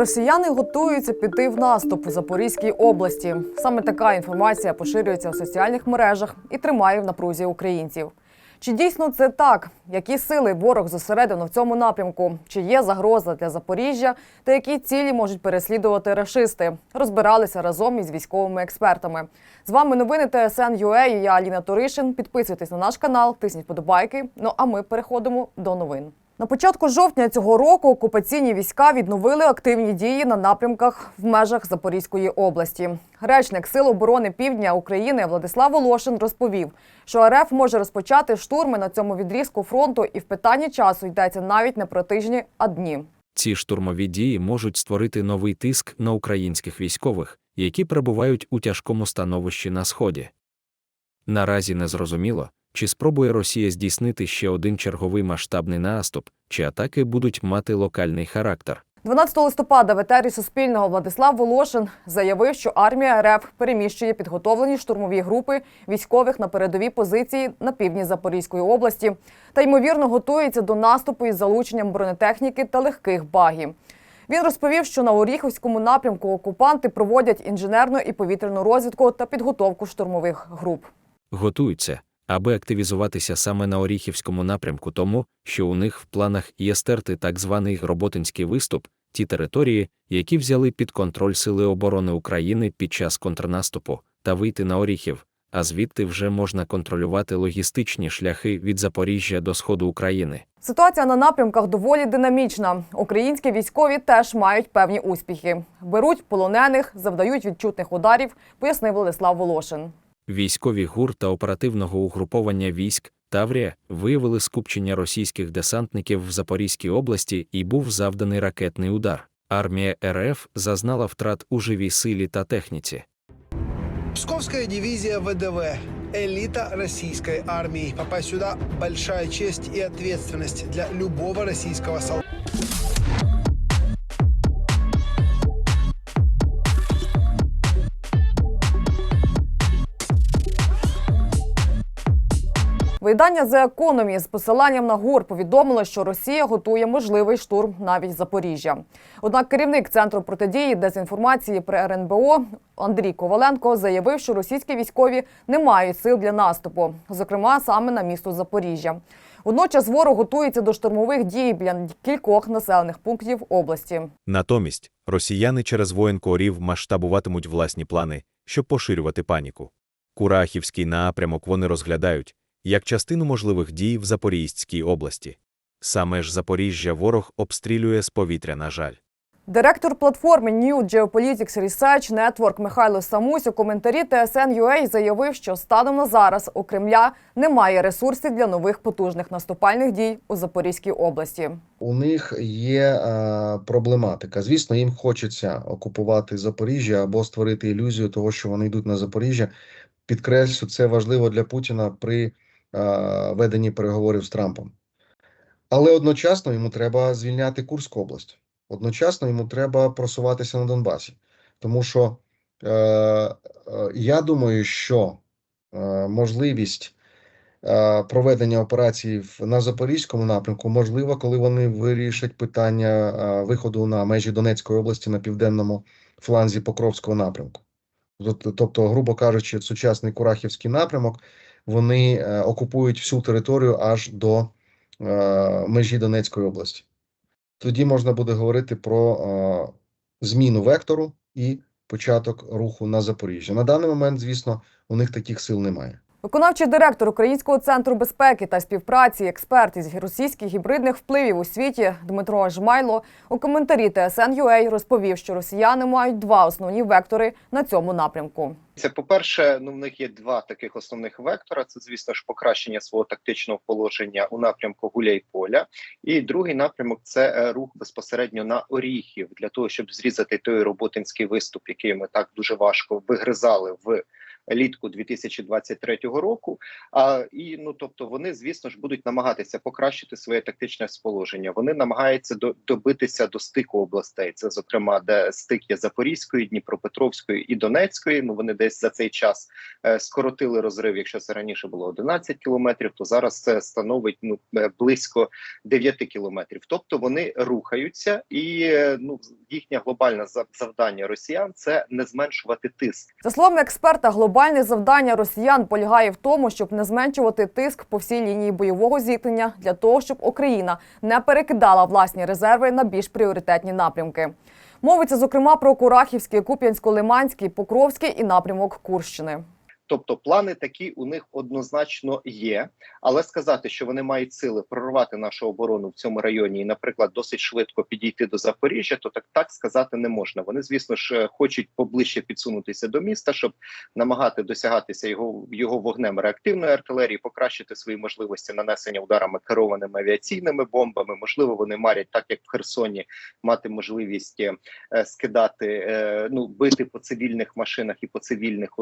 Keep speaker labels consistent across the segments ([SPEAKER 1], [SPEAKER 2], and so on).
[SPEAKER 1] Росіяни готуються піти в наступ у Запорізькій області. Саме така інформація поширюється у соціальних мережах і тримає в напрузі українців. Чи дійсно це так? Які сили ворог зосередив в цьому напрямку? Чи є загроза для Запоріжжя? Та які цілі можуть переслідувати рашисти? Розбиралися разом із військовими експертами. З вами новини ТСН.UA і я Аліна Туришин. Підписуйтесь на наш канал, тисніть подобайки. Ну а ми переходимо до новин. На початку жовтня цього року окупаційні війська відновили активні дії на напрямках в межах Запорізької області. Речник Сил оборони Півдня України Владислав Волошин розповів, що РФ може розпочати штурми на цьому відрізку фронту, і в питанні часу йдеться навіть не про тижні, а дні.
[SPEAKER 2] Ці штурмові дії можуть створити новий тиск на українських військових, які перебувають у тяжкому становищі на сході. Наразі не зрозуміло, чи спробує Росія здійснити ще один черговий масштабний наступ, чи атаки будуть мати локальний характер.
[SPEAKER 1] 12 листопада в етері Суспільного Владислав Волошин заявив, що армія РФ переміщує підготовлені штурмові групи військових на передові позиції на півдні Запорізької області та ймовірно готується до наступу із залученням бронетехніки та легких багів. Він розповів, що на Оріховському напрямку окупанти проводять інженерну і повітряну розвідку та підготовку штурмових груп.
[SPEAKER 2] Готуються, аби активізуватися саме на Оріхівському напрямку, тому що у них в планах є стерти так званий Роботинський виступ, ті території, які взяли під контроль Сили оборони України під час контрнаступу, та вийти на Оріхів, а звідти вже можна контролювати логістичні шляхи від Запоріжжя до сходу України.
[SPEAKER 1] Ситуація на напрямках доволі динамічна. Українські військові теж мають певні успіхи. Беруть полонених, завдають відчутних ударів, пояснив Владислав Волошин.
[SPEAKER 2] Військові ГУР та оперативного угруповання військ Таврія виявили скупчення російських десантників в Запорізькій області і був завданий ракетний удар. Армія РФ зазнала втрат у живій силі та техніці.
[SPEAKER 3] Псковская дивизия ВДВ. Элита российской армии. Попасть сюда – большая честь и ответственность для любого российского солдата.
[SPEAKER 1] Видання The Economy з посиланням на ГУР повідомило, що Росія готує можливий штурм навіть Запоріжжя. Однак керівник центру протидії дезінформації при РНБО Андрій Коваленко заявив, що російські військові не мають сил для наступу, зокрема саме на місто Запоріжжя. Водночас ворог готується до штурмових дій біля кількох населених пунктів області.
[SPEAKER 4] Натомість росіяни через воєнку орів масштабуватимуть власні плани, щоб поширювати паніку. Курахівський напрямок вони розглядають як частину можливих дій в Запорізькій області. Саме ж Запоріжжя ворог обстрілює з повітря, на жаль.
[SPEAKER 1] Директор платформи New Geopolitics Research Network Михайло Самусь у коментарі TSN.UA заявив, що станом на зараз у Кремля немає ресурсів для нових потужних наступальних дій у Запорізькій області.
[SPEAKER 5] у них є е, проблематика. Звісно, їм хочеться окупувати Запоріжжя або створити ілюзію того, що вони йдуть на Запоріжжя. Підкреслю, це важливо для Путіна при веденні переговорів з Трампом. Але одночасно йому треба звільняти Курську область. Одночасно йому треба просуватися на Донбасі. Тому що е, е, я думаю, що е, можливість е, проведення операцій на Запорізькому напрямку можливо, коли вони вирішать питання е, виходу на межі Донецької області на південному фланзі Покровського напрямку. Тобто, грубо кажучи, сучасний Курахівський напрямок вони е, окупують всю територію аж до е, межі Донецької області. Тоді можна буде говорити про е, зміну вектору і початок руху на Запоріжжя. На даний момент, звісно, у них таких сил немає.
[SPEAKER 1] Виконавчий директор Українського центру безпеки та співпраці, експерт із російських гібридних впливів у світі Дмитро Жмайло у коментарі TSN.UA розповів, що росіяни мають два основні вектори на цьому напрямку.
[SPEAKER 6] Це по-перше, ну в них є два таких основних вектора. Це, звісно ж, покращення свого тактичного положення у напрямку Гуляйполя. І другий напрямок це е, рух безпосередньо на Оріхів для того, щоб зрізати той роботинський виступ, який ми так дуже важко вигризали в літку 2023 року. А і ну тобто, вони, звісно ж, будуть намагатися покращити своє тактичне сположення. Вони намагаються до, добитися до стику областей. Це зокрема, де стик є Запорізької, Дніпропетровської і Донецької. Ну вони десь за цей час е, скоротили розрив. Якщо це раніше було 11 кілометрів, то зараз це становить ну е, близько 9 кілометрів. Тобто вони рухаються, і е, ну їхнє глобальне за- завдання росіян це не зменшувати тиск.
[SPEAKER 1] За словами експерта, глобальне завдання росіян полягає в тому, щоб не зменшувати тиск по всій лінії бойового зіткнення для того, щоб Україна не перекидала власні резерви на більш пріоритетні напрямки. Мовиться зокрема про Курахівський, Куп'янсько-Лиманський, Покровський і напрямок Курщини.
[SPEAKER 6] Тобто плани такі у них однозначно є, але сказати, що вони мають сили прорвати нашу оборону в цьому районі і, наприклад, досить швидко підійти до Запоріжжя, то так так сказати не можна. Вони, звісно ж, е, хочуть поближче підсунутися до міста, щоб намагати досягатися його його вогнем реактивної артилерії, покращити свої можливості нанесення ударами керованими авіаційними бомбами. Можливо, вони марять так, як в Херсоні, мати можливість е, скидати, е, ну бити по цивільних машинах і по цивільних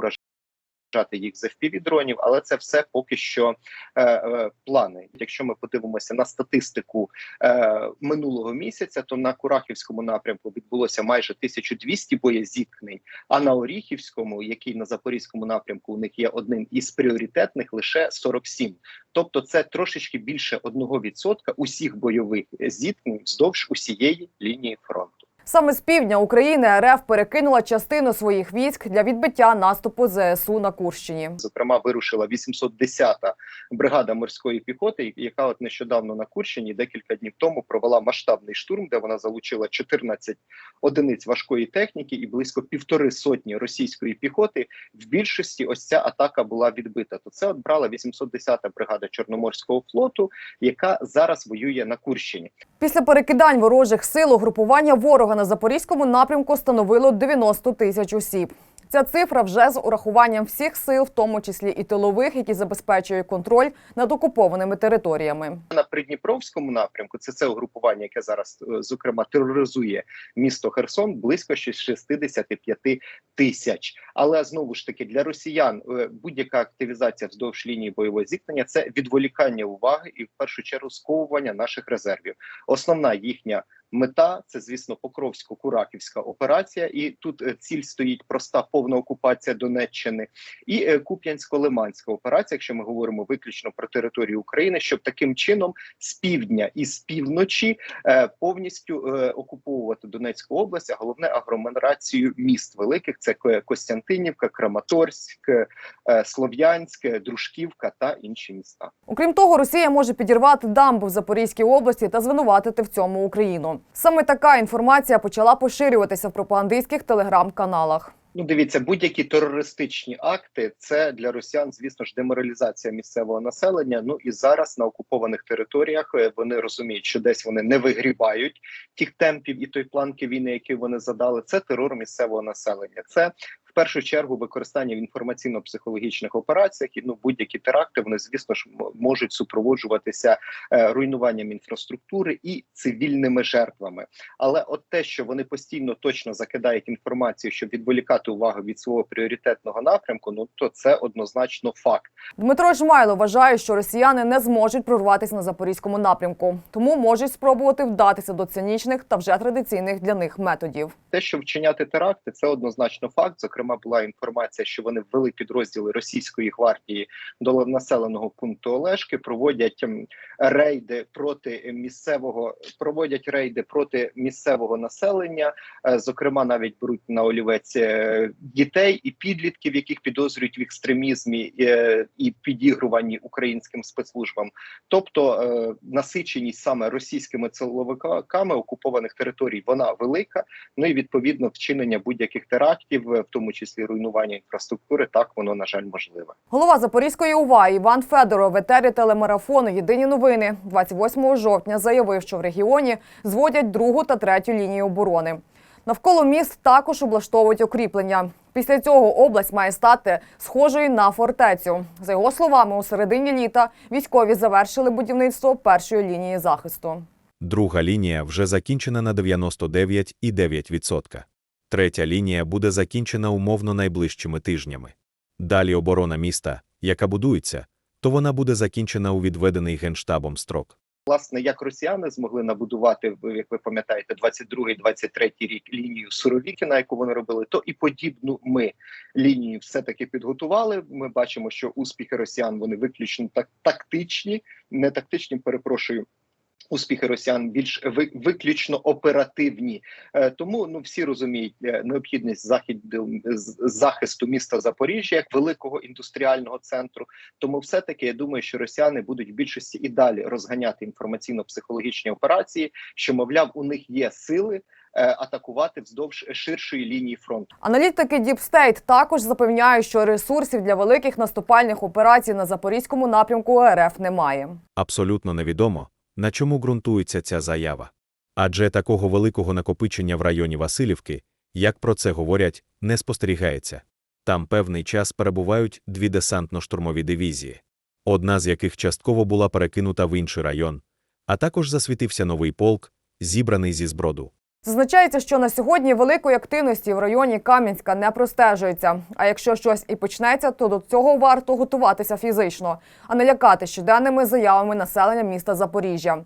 [SPEAKER 6] уражати їх за дронів, але це все поки що е, е, плани. Якщо ми подивимося на статистику е, минулого місяця, то на Курахівському напрямку відбулося майже 1200 боєзіткнень, а на Оріхівському, який на Запорізькому напрямку у них є одним із пріоритетних, лише 47. Тобто, це трошечки більше 1% усіх бойових зіткнень вздовж усієї лінії фронту.
[SPEAKER 1] Саме з півдня України РФ перекинула частину своїх військ для відбиття наступу ЗСУ на Курщині.
[SPEAKER 6] Зокрема, вирушила 810-та бригада морської піхоти, яка от нещодавно на Курщині декілька днів тому провела масштабний штурм, де вона залучила 14 одиниць важкої техніки і близько півтори сотні російської піхоти. В більшості ось ця атака була відбита. То це от брала 810-та бригада Чорноморського флоту, яка зараз воює на Курщині.
[SPEAKER 1] Після перекидань ворожих сил угрупування ворога на запорізькому напрямку становило 90 тисяч осіб. Ця цифра вже з урахуванням всіх сил, в тому числі і тилових, які забезпечують контроль над окупованими територіями.
[SPEAKER 6] на Придніпровському напрямку. Це це угрупування, яке зараз е, зокрема тероризує місто Херсон близько ще 65 тисяч. Але знову ж таки для росіян е, будь-яка активізація вздовж лінії бойового зіткнення це відволікання уваги і в першу чергу сковування наших резервів. Основна їхня. Мета це, звісно, Покровсько-Кураківська операція, і тут е, ціль стоїть проста повна окупація Донеччини і е, Куп'янсько-Лиманська операція, якщо ми говоримо виключно про територію України, щоб таким чином з півдня і з півночі е, повністю окуповувати Донецьку область, а головне агломерацію міст великих: це Ко- Костянтинівка, Краматорськ, Слов'янськ, Дружківка та інші міста.
[SPEAKER 1] Окрім того, Росія може підірвати дамбу в Запорізькій області та звинуватити в цьому Україну. Саме така інформація почала поширюватися в пропагандистських телеграм-каналах.
[SPEAKER 6] Ну, дивіться, будь-які терористичні акти це для росіян, звісно ж, деморалізація місцевого населення. Ну і зараз на окупованих територіях е, вони розуміють, що десь вони не вигрібають тих темпів і той планки війни, які вони задали. Це терор місцевого населення. Це першу чергу використання в інформаційно-психологічних операціях. І ну будь-які теракти вони, звісно ж, можуть супроводжуватися е, руйнуванням інфраструктури і цивільними жертвами. Але от те, що вони постійно точно закидають інформацію, щоб відволікати увагу від свого пріоритетного напрямку, ну то це однозначно факт.
[SPEAKER 1] Дмитро Жмайло вважає, що росіяни не зможуть прорватися на запорізькому напрямку, тому можуть спробувати вдатися до цинічних та вже традиційних для них методів.
[SPEAKER 6] Те, що вчиняти теракти, це однозначно факт. Зокрема, була інформація, що вони ввели підрозділи російської гвардії до населеного пункту Олешки, проводять ем, рейди проти місцевого, проводять рейди проти місцевого населення. Е, Зокрема, навіть беруть на олівець е, дітей і підлітків, яких підозрюють в екстремізмі е, і підігруванні українським спецслужбам. Тобто насиченість саме російськими силовиками окупованих територій вона велика. Ну і відповідно вчинення будь-яких терактів, в тому числі руйнування інфраструктури, так воно на жаль можливе.
[SPEAKER 1] Голова Запорізької УВА Іван Федоров в етері телемарафону Єдині новини 28 жовтня заявив, що в регіоні зводять другу та третю лінію оборони. Навколо міст також облаштовують укріплення. Після цього область має стати схожою на фортецю. За його словами, у середині літа військові завершили будівництво першої лінії захисту.
[SPEAKER 4] Друга лінія вже закінчена на 99,9%. Третя лінія буде закінчена умовно найближчими тижнями. Далі оборона міста, яка будується, то вона буде закінчена у відведений генштабом строк.
[SPEAKER 6] Власне, як росіяни змогли набудувати, як ви пам'ятаєте, 22-23 рік лінію Суровікіна, яку вони робили, то і подібну ми лінію все таки підготували. Ми бачимо, що успіхи росіян вони виключно так тактичні, не тактичні, перепрошую. Успіхи росіян більш ви- виключно оперативні, е, тому ну всі розуміють е, необхідність західу захисту міста Запоріжжя як великого індустріального центру. Тому, все таки я думаю, що росіяни будуть в більшості і далі розганяти інформаційно-психологічні операції, що мовляв, у них є сили е, атакувати вздовж ширшої лінії фронту.
[SPEAKER 1] Аналітики Deep State також запевняють, що ресурсів для великих наступальних операцій на запорізькому напрямку РФ немає.
[SPEAKER 4] Абсолютно невідомо, на чому ґрунтується ця заява. Адже такого великого накопичення в районі Васильівки, як про це говорять, не спостерігається. Там певний час перебувають дві десантно-штурмові дивізії, одна з яких частково була перекинута в інший район, а також засвітився новий полк, зібраний зі зброду.
[SPEAKER 1] Зазначається, що на сьогодні великої активності в районі Кам'янська не простежується. А якщо щось і почнеться, то до цього варто готуватися фізично, а не лякати щоденними заявами населення міста Запоріжжя.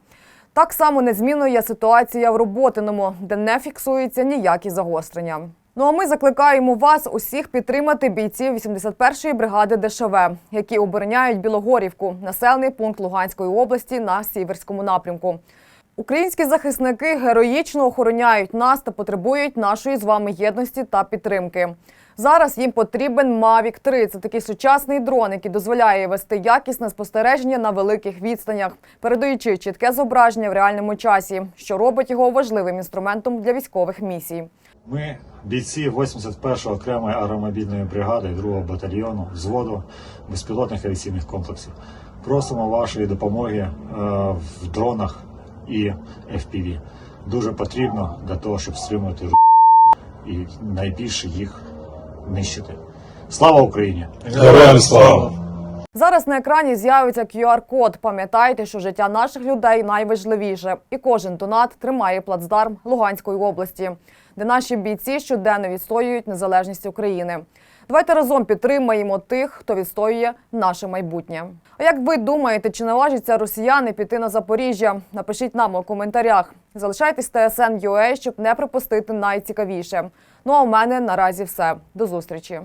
[SPEAKER 1] Так само незмінною є ситуація в Роботиному, де не фіксуються ніякі загострення. Ну а ми закликаємо вас усіх підтримати бійців 81-ї бригади ДШВ, які обороняють Білогорівку, населений пункт Луганської області на сіверському напрямку. Українські захисники героїчно охороняють нас та потребують нашої з вами єдності та підтримки. Зараз їм потрібен Mavic 3. Це такий сучасний дрон, який дозволяє вести якісне спостереження на великих відстанях, передаючи чітке зображення в реальному часі, що робить його важливим інструментом для військових місій.
[SPEAKER 7] Ми, бійці 81-ї окремої аеромобільної бригади 2-го батальйону взводу безпілотних авіаційних комплексів. Просимо вашої допомоги е, в дронах і FPV. Дуже потрібно для того, щоб стримувати ру- і найбільше їх нищити. Слава Україні!
[SPEAKER 8] Героям слава!
[SPEAKER 1] Зараз на екрані з'явиться QR-код. Пам'ятайте, що життя наших людей найважливіше, і кожен донат тримає плацдарм Луганської області, де наші бійці щоденно відстоюють незалежність України. Давайте разом підтримаємо тих, хто відстоює наше майбутнє. А як ви думаєте, чи наважаться росіяни піти на Запоріжжя? Напишіть нам у коментарях. Залишайтесь TSN.ua, щоб не пропустити найцікавіше. Ну а у мене наразі все. До зустрічі.